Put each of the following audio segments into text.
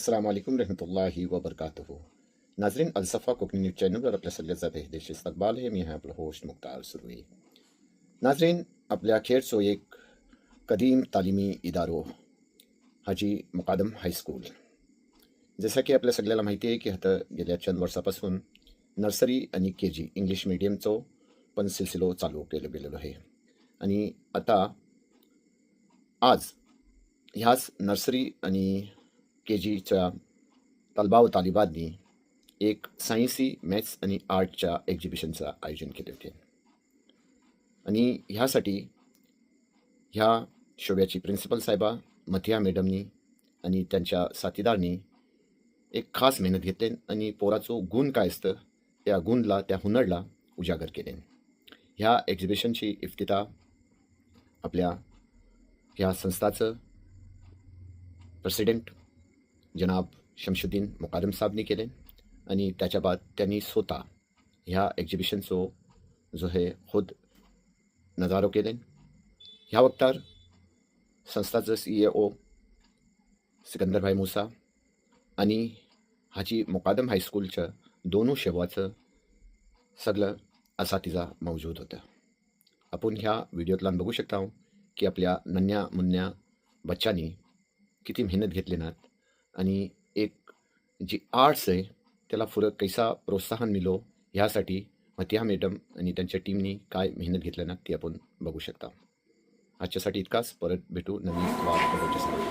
अस्सलाम वालेकुम रहमतुल्लाहि व बरकातुहू नाजरीन अलसफ़ा कुकिंग न्यूज चॅनलवर आपल्या सगळ्याचा तहदेश इस्तकबाल आहे मी आहे आपला होस्ट मुख्तार सुरवी नाजरीन आपल्या खेडचो एक कदीम तालीमी इदारो हाजी मुकादम हायस्कूल जसं की आपल्या सगळ्याला माहिती आहे की आता गेल्या चंद वर्षापासून नर्सरी आणि के जी इंग्लिश मिडियमचो पण सिलसिलो चालू केलं गेलेलो आहे आणि आता आज ह्याच नर्सरी आणि के जीच्या तलबा व तालिबांनी एक सायन्सी मॅथ्स आणि आर्टच्या एक्झिबिशनचं आयोजन केले होते. आणि ह्यासाठी ह्या शोब्याची प्रिन्सिपल साहेबा मथिया मॅडमनी आणि त्यांच्या साथीदारनी एक खास मेहनत घेतले आणि पोराचो गुण काय असतं त्या गुणला त्या हुनरला उजागर केले. ह्या एक्झिबिशनची इफ्तिता आपल्या ह्या संस्थाचं प्रेसिडेंट जनाब शमशुद्दीन मुकादम साहेबनी केले आणि त्याच्या बाद त्यांनी स्वतः ह्या एक्झिबिशनचो जो हे खुद नजारो केले. ह्या वक्तार संस्थाचं सी ए ओ सिकंदरभाई मुसा आणि हाची मुकादम हायस्कूलच्या दोनू शेवाचं सगळं असातिजा मौजूद होतं. आपण ह्या व्हिडिओतला बघू शकता हो की आपल्या नन्या मुन्या बच्चांनी किती मेहनत घेतली ना आणि एक जी आर्ट्स आहे त्याला पुढं कैसा प्रोत्साहन मिलो ह्यासाठी मतिया मॅडम आणि त्यांच्या टीमनी काय मेहनत घेतलं ना ती आपण बघू शकता. आजच्यासाठी इतकाच. परत भेटू नवीन वाद बघायच्यासाठी.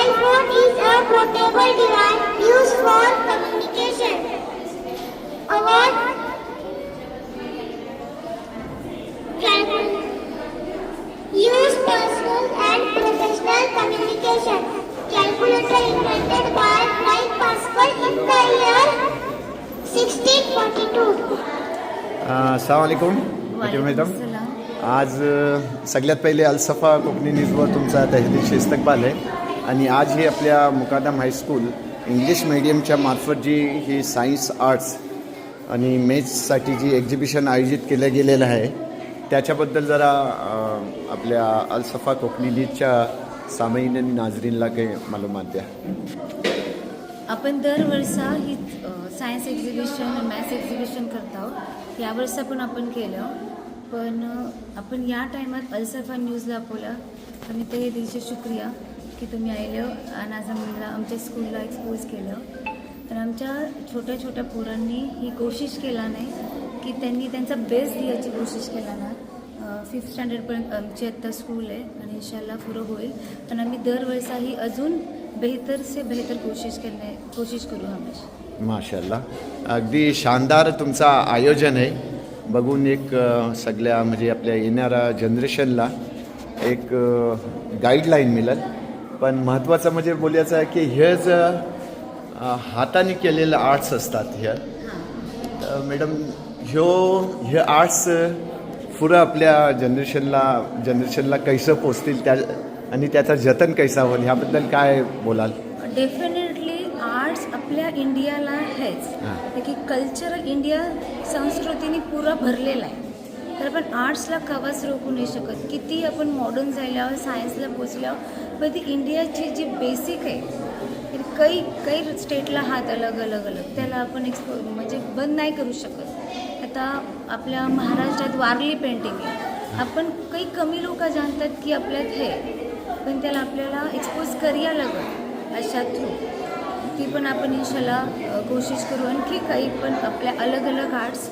A mobile phone is a portable device used for communication. Our Use personal and professional communication. Calculator invented by Blaise Pascal in the year 1642. असलाकुम मॅडम आज सगळ्यात पहिले अलसफा कोकणी न्यूजवर तुमचा तहदिलशी इस्तकबाल आहे आणि आज हे आपल्या मुकादम हायस्कूल इंग्लिश मीडियमच्या मार्फत जी ही सायन्स आर्ट्स आणि मेथ्ससाठी जी एक्झिबिशन आयोजित केलं गेलेलं आहे त्याच्याबद्दल जरा आपल्या अलसफा कोकणी न्यूजच्या सामाईन आणि नाजरीनला काही मालूमात द्या आपण दरवर्षा ही सायन्स एक्झिबिशन मॅथ्स एक्झिबिशन करत आहोत. यावर्षा पण आपण केलं. पण आपण या टायमात अलसफा न्यूजला आपलं आणि ते दिवशी शुक्रिया. की तुम्ही आयलं आणि आज मुलगा आमच्या स्कूलला एक्सपोज केलं. तर आमच्या छोट्या छोट्या पोरांनी ही कोशिश केला नाही की त्यांनी त्यांचा बेस्ट द्यायची कोशिश केला ना. फिफ्थ स्टँडर्डपर्यंत आमची आत्ता स्कूल आहे आणि इन्शाल्लाह पुरं होईल. पण आम्ही दरवर्षा ही अजून बेहतर से बेहतर कोशिश करणे कोशिश करू हमेशा. माशाल्लाह. अगदी शानदार तुमचा आयोजन आहे. बघून एक सगळ्या म्हणजे आपल्या येणाऱ्या जनरेशनला एक गाईडलाईन मिळेल. पण महत्त्वाचं म्हणजे बोलायचं आहे की हे जर अ, हाताने केलेलं आर्ट्स असतात हे तर मॅडम ह्यो हे आर्ट्स पुरं आपल्या जनरेशनला जनरेशनला कैसं पोचतील? त्या आणि त्याचं जतन कैसा होईल? ह्याबद्दल काय बोलाल? डेफिनेटली आर्ट्स आपल्या इंडियाला आहेच. की कल्चर इंडिया संस्कृतीने पुरा भरलेला आहे. तर आपण आर्ट्सला कवाच रोखू नाही शकत. किती आपण मॉडर्न झाल्यावर सायन्सला पोचल्यावर पण ती इंडियाची जी बेसिक आहे काही काही स्टेटला हात अलग अलग अलग. त्याला आपण एक्सपो म्हणजे बंद नाही करू शकत. आता आपल्या महाराष्ट्रात वारली पेंटिंग आहे. आपण काही कमी लोक जाणतात की आपल्यात हे पण त्याला आपल्याला एक्सपोज करूया लागत अशा थ्रू ती पण आपण इन्शाला कोशिश करू. आणखी काही पण आपल्या अलग अलग आर्ट्स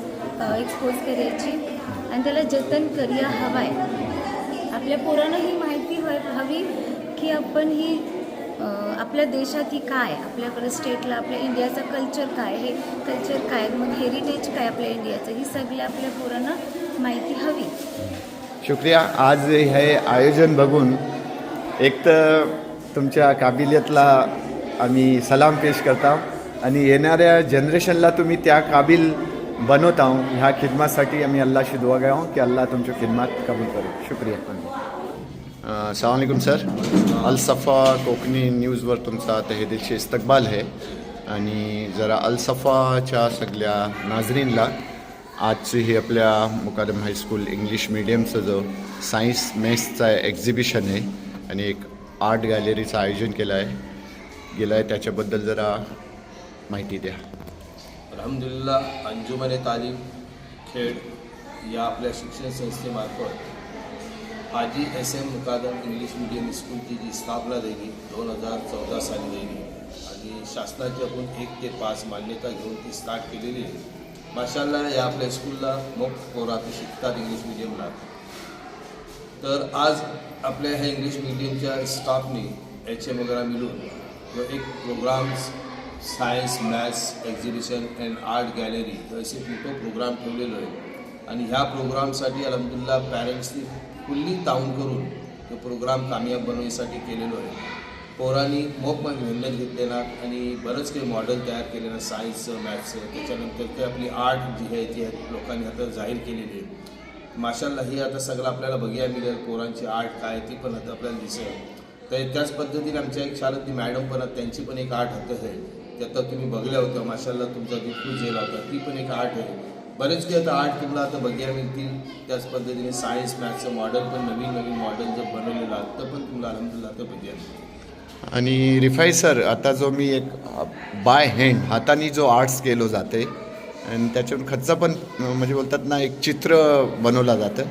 एक्सपोज करायची. आणि त्याला जतन करूया हवा आहे आपल्या पोरांना ही माहिती व्हाय हवी की आपण ही आपल्या देशात ही काय आपल्याकडे स्टेटला आपल्या इंडियाचं कल्चर काय हे कल्चर काय मग हेरिटेज काय आपल्या इंडियाचं ही सगळी आपल्या पोरांना माहिती हवी. शुक्रिया. आज हे आयोजन बघून एक तर तुमच्या काबिलियतला आम्ही सलाम पेश करता आणि येणाऱ्या जनरेशनला तुम्ही त्या काबिल बनवता ह्या खिदमासाठी आम्ही अल्लाशी दुआ गया की अल्लाह तुमची खिदमत कबूल करू शुक्रिया. सलामकुम सर. अलसफा कोकणी न्यूजवर तुमचा तहेदिलचे इस्तकबाल आहे आणि जरा अलसफाच्या सगळ्या नाजरीनला आजची ही आपल्या मुकादम हायस्कूल इंग्लिश मिडियमचं जो सायन्स मेसचा एक्झिबिशन आहे आणि एक आर्ट गॅलरीचं आयोजन केलं आहे. गेलं आहे त्याच्याबद्दल जरा माहिती द्या. अल्हम्दुलिल्लाह अंजुमने तालीम खेड या आपल्या शिक्षण संस्थेमार्फत Haji S M Mukadam English medium स्कूलची जी स्थापना झाली दोन हजार चौदा साली झाली आणि शासनाची आपण एक ते पाच मान्यता घेऊन ती स्टार्ट केलेली आहे. माशाला या आपल्या स्कूलला मोठ पोरात शिकतात इंग्लिश मिडियमला. तर आज आपल्या ह्या इंग्लिश मिडियमच्या स्टाफने एच एम वगैरे मिळून जो एक programmes science maths exhibition and art gallery असे मोठं प्रोग्राम ठेवलेलो आहे आणि ह्या प्रोग्रामसाठी अलहमदुल्ला पॅरेंट्सनी फुल्ली ताऊन करून तो प्रोग्राम कामयाब बनवण्यासाठी केलेलो आहे. पोरांनी मोप मेहनत घेतलेला आणि बरंच काही मॉडेल तयार केलेलं सायन्सचं मॅथ्सचं त्याच्यानंतर ते आपली आर्ट जी आहे ती लोकांनी आता जाहीर केलेली आहे. माशाला हे आता सगळं आपल्याला बघायला मिळेल पोरांची आर्ट काय ती पण आता आपल्याला दिसेल तर त्याच पद्धतीने आमच्या एक शाळेतली मॅडम पण आहेत, त्यांची पण एक आर्ट हातं आहे. आता तुम्ही बघल्या होत्या माशाला तुमचा ती खूप होता. ती पण एक आर्ट आहे. बरेच काही आता आर्ट तुम्हाला आता बघायला मिळतील. त्याच पद्धतीने सायन्स मॅथ्सचं मॉडेल पण नवीन नवीन मॉडेल जर बनवलेलं आहे तर पण तुम्हाला अलहमदुल्ला आता बघायला मिळतील आणि रिफाई सर आता जो मी एक बाय हँड हाताने जो आर्ट्स केलो जाते आणि त्याच्यावर खर्च पण म्हणजे बोलतात ना एक चित्र बनवलं जातं.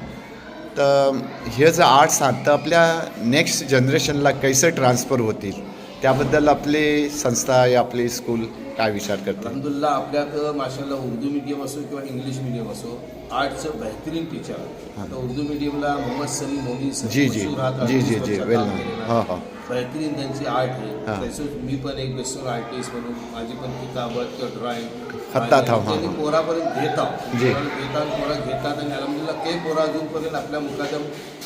तर हे जर आर्ट्स आता तर आपल्या नेक्स्ट जनरेशनला कैसे ट्रान्सफर होतील? त्याबद्दल आपली संस्था या आपली स्कूल काय विचार करते अलहमदुल्ला आपल्याकडं माशाल्ला उर्दू मीडियम असो किंवा इंग्लिश मीडियम असो आर्टचं बेहतरीन टीचर आता उर्दू मीडियमला मोहम्मद सलीम सर जी जी. जी जी जी. वेल. हो हो. बेहतरीन त्यांची आर्ट आहे. तसंच मी पण एक बेस्ट आर्टिस्ट म्हणून माझी पण किताबत किंवा ड्रॉइंग खतात आहो, हां, त्यांनी हां. पोरापर्यंत घेत आहोत जी. घेतात पोरा घेतात आणि अलहमदुल्ला काही पोरा अजूनपर्यंत आपल्या मुखातम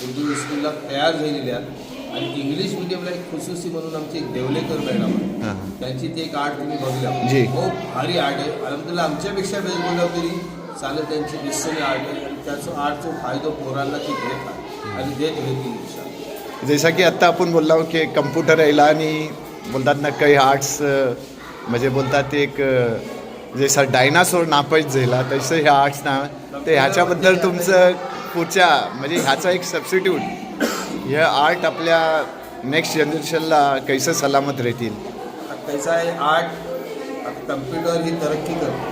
उर्दू स्कूलला तयार झालेल्या आहेत. आणि इंग्लिश मिडियमला एक खुसूसी म्हणून आमची एक देवलेकर मॅडम आहे हां हां. त्यांची ती एक आर्ट तुम्ही बघल्या जी. खूप भारी आर्ट आहे. अलहमदुल्ला आमच्यापेक्षा बेस्ट बोलला तरी चालेल त्यांची निश्चय आर्ट आहे. आणि त्याचं आर्टचा फायदा पोरांना ती घेत आहे आणि देत घेतील. जैसा की आत्ता आपण बोललो की कम्प्युटर यायला आणि बोलतात ना काही आर्ट्स म्हणजे बोलतात एक जैसा डायनासोर नापायच झाला तसं ह्या आर्ट्स ना तर ह्याच्याबद्दल तुमचं पुढच्या म्हणजे ह्याचा एक सबस्टिट्यूट हे आर्ट आपल्या नेक्स्ट जनरेशनला कैसे सलामत राहतील? कैसा आहे आर्ट? कम्प्युटर ही तरक्की करते.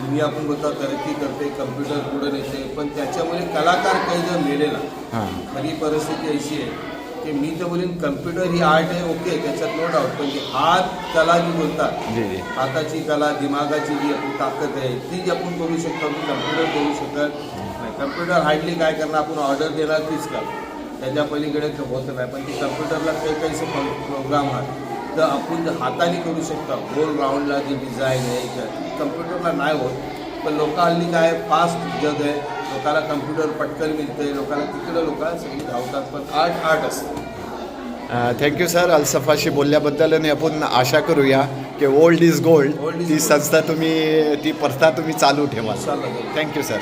दुनिया आपण बोलतो तरक्की करते कम्प्युटर पुढे नेते. पण त्याच्यामुळे कलाकार काही जर मेलेला हां. खरी परिस्थिती अशी आहे की मी तर बोलीन कम्प्युटर ही आर्ट आहे ओके त्याच्यात नो डाऊट पण जी हात कला जी बोलतात हाताची कला दिमागाची जी आपली ताकद आहे ती जी आपण करू शकतो आपण कम्प्युटर करू शकत नाही. कम्प्युटर हार्डली काय करणार आपण ऑर्डर देणार तीच का? त्याच्या पलीकडे ते होत नाही पण ती कम्प्युटरला काही काही प्रोग्राम आहे. तर आपण जर हाताने करू शकतो गोल राऊंडला जी डिझाईन आहे कम्प्युटरला नाही होत. पण लोक हल्ली काय फास्ट जग आहे लोकांना कम्प्युटर पटकन मिळते लोकांना तिकडं लोक सगळी धावतात. पण आर्ट आर्ट असतं. थँक्यू सर अलसफाशी बोलल्याबद्दल आणि आपण आशा करूया की ओल्ड इज गोल्ड ती. संस्था तुम्ही ती प्रथा तुम्ही चालू ठेवा. Thank you sir